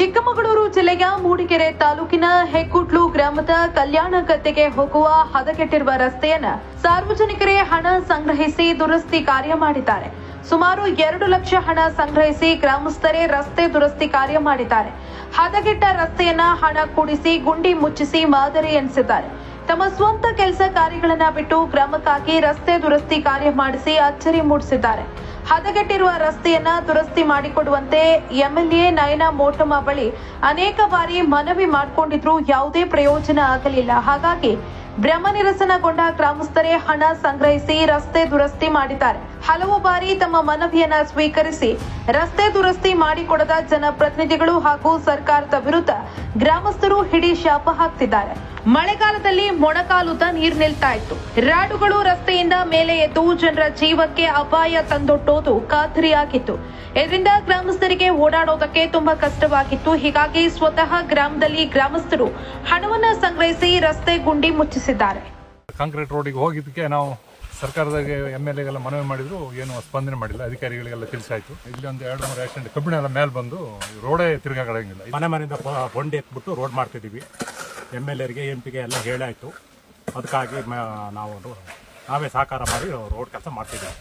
ಚಿಕ್ಕಮಗಳೂರು ಜಿಲ್ಲೆಯ ಮೂಡಿಗೆರೆ ತಾಲೂಕಿನ ಹೆಕ್ಕುಟ್ಲು ಗ್ರಾಮದ ಕಲ್ಯಾಣ ಗದ್ದೆಗೆ ಹೋಗುವ ಹದಗೆಟ್ಟಿರುವ ರಸ್ತೆಯನ್ನ ಸಾರ್ವಜನಿಕರೇ ಹಣ ಸಂಗ್ರಹಿಸಿ ದುರಸ್ತಿ ಕಾರ್ಯ ಮಾಡಿದ್ದಾರೆ. ಸುಮಾರು ಎರಡು ಲಕ್ಷ ಹಣ ಸಂಗ್ರಹಿಸಿ ಗ್ರಾಮಸ್ಥರೇ ರಸ್ತೆ ದುರಸ್ತಿ ಕಾರ್ಯ ಮಾಡಿದ್ದಾರೆ. ಹದಗೆಟ್ಟ ರಸ್ತೆಯನ್ನ ಹಣ ಕೂಡಿಸಿ, ಗುಂಡಿ ಮುಚ್ಚಿಸಿ ಮಾದರಿ ಎನಿಸಿದ್ದಾರೆ. ತಮ್ಮ ಸ್ವಂತ ಕೆಲಸ ಕಾರ್ಯಗಳನ್ನ ಬಿಟ್ಟು ಗ್ರಾಮಕ್ಕಾಗಿ ರಸ್ತೆ ದುರಸ್ತಿ ಕಾರ್ಯ ಮಾಡಿಸಿ ಅಚ್ಚರಿ ಮೂಡಿಸಿದ್ದಾರೆ. ಹದಗೆಟ್ಟಿರುವ ರಸ್ತೆಯನ್ನ ದುರಸ್ತಿ ಮಾಡಿಕೊಡುವಂತೆ ಎಂಎಲ್ಎ ನಯನ ಮೋಟಮ್ಮ ಬಳಿ ಅನೇಕ ಬಾರಿ ಮನವಿ ಮಾಡಿಕೊಂಡಿದ್ರು. ಯಾವುದೇ ಪ್ರಯೋಜನ ಆಗಲಿಲ್ಲ. ಹಾಗಾಗಿ ಭ್ರಮ ನಿರಸನಗೊಂಡ ಗ್ರಾಮಸ್ಥರೇ ಹಣ ಸಂಗ್ರಹಿಸಿ ರಸ್ತೆ ದುರಸ್ತಿ ಮಾಡಿದ್ದಾರೆ. ಹಲವು ಬಾರಿ ತಮ್ಮ ಮನವಿಯನ್ನ ಸ್ವೀಕರಿಸಿ ರಸ್ತೆ ದುರಸ್ತಿ ಮಾಡಿಕೊಡದ ಜನಪ್ರತಿನಿಧಿಗಳು ಹಾಗೂ ಸರ್ಕಾರದ ವಿರುದ್ಧ ಗ್ರಾಮಸ್ಥರು ಹಿಡಿ ಶಾಪ ಹಾಕ್ತಿದ್ದಾರೆ. ಮಳೆಗಾಲದಲ್ಲಿ ಮೊಣಕಾಲುದ ನೀರ್ ನಿಲ್ತಾ ಇತ್ತು. ರಾಡುಗಳು ರಸ್ತೆಯಿಂದ ಮೇಲೆ ಎದ್ದು ಜನರ ಜೀವಕ್ಕೆ ಅಪಾಯ ತಂದೊಟ್ಟೋದು ಖಾತ್ರಿಯಾಗಿತ್ತು. ಇದರಿಂದ ಗ್ರಾಮಸ್ಥರಿಗೆ ಓಡಾಡೋದಕ್ಕೆ ತುಂಬಾ ಕಷ್ಟವಾಗಿತ್ತು. ಹೀಗಾಗಿ ಸ್ವತಃ ಗ್ರಾಮದಲ್ಲಿ ಗ್ರಾಮಸ್ಥರು ಹಣವನ್ನ ಸಂಗ್ರಹಿಸಿ ರಸ್ತೆ ಗುಂಡಿ ಮುಚ್ಚಿಸಿದ್ದಾರೆ. ಕಾಂಕ್ರೀಟ್ ರೋಡಿಗೆ ಹೋಗಿದ್ದಕ್ಕೆ ನಾವು ಸರ್ಕಾರದಾಗೆ ಎಂ ಎಲ್ ಎಗೆಲ್ಲ ಮನವಿ ಮಾಡಿದ್ರು. ಏನು ಸ್ಪಂದನೆ ಮಾಡಿಲ್ಲ. ಅಧಿಕಾರಿಗಳಿಗೆಲ್ಲ ತಿಳಿಸಾಯ್ತು. ಇಲ್ಲಿ ಒಂದು ಎರಡು ಮೂರು ಆಕ್ಸಿಡೆಂಟ್ ಕಬ್ಬಿಣ ಎಲ್ಲ ಮೇಲೆ ಬಂದು ರೋಡೇ ತಿರ್ಗಾಗಂಗಿಲ್ಲ ಮನೆ ಮನೆಯಿಂದ ಬೊಂಡೆ ಎತ್ಬಿಟ್ಟು ರೋಡ್ ಮಾಡ್ತಿದ್ದೀವಿ. ಎಂ ಎಲ್ ಎರಿಗೆ ಎಂ ಪಿಗೆ ಎಲ್ಲ ಹೇಳಾಯಿತು. ಅದಕ್ಕಾಗಿ ನಾವು ನಾವೇ ಸಹಕಾರ ಮಾಡಿ ರೋಡ್ ಕೆಲಸ ಮಾಡ್ತಿದ್ದೀವಿ.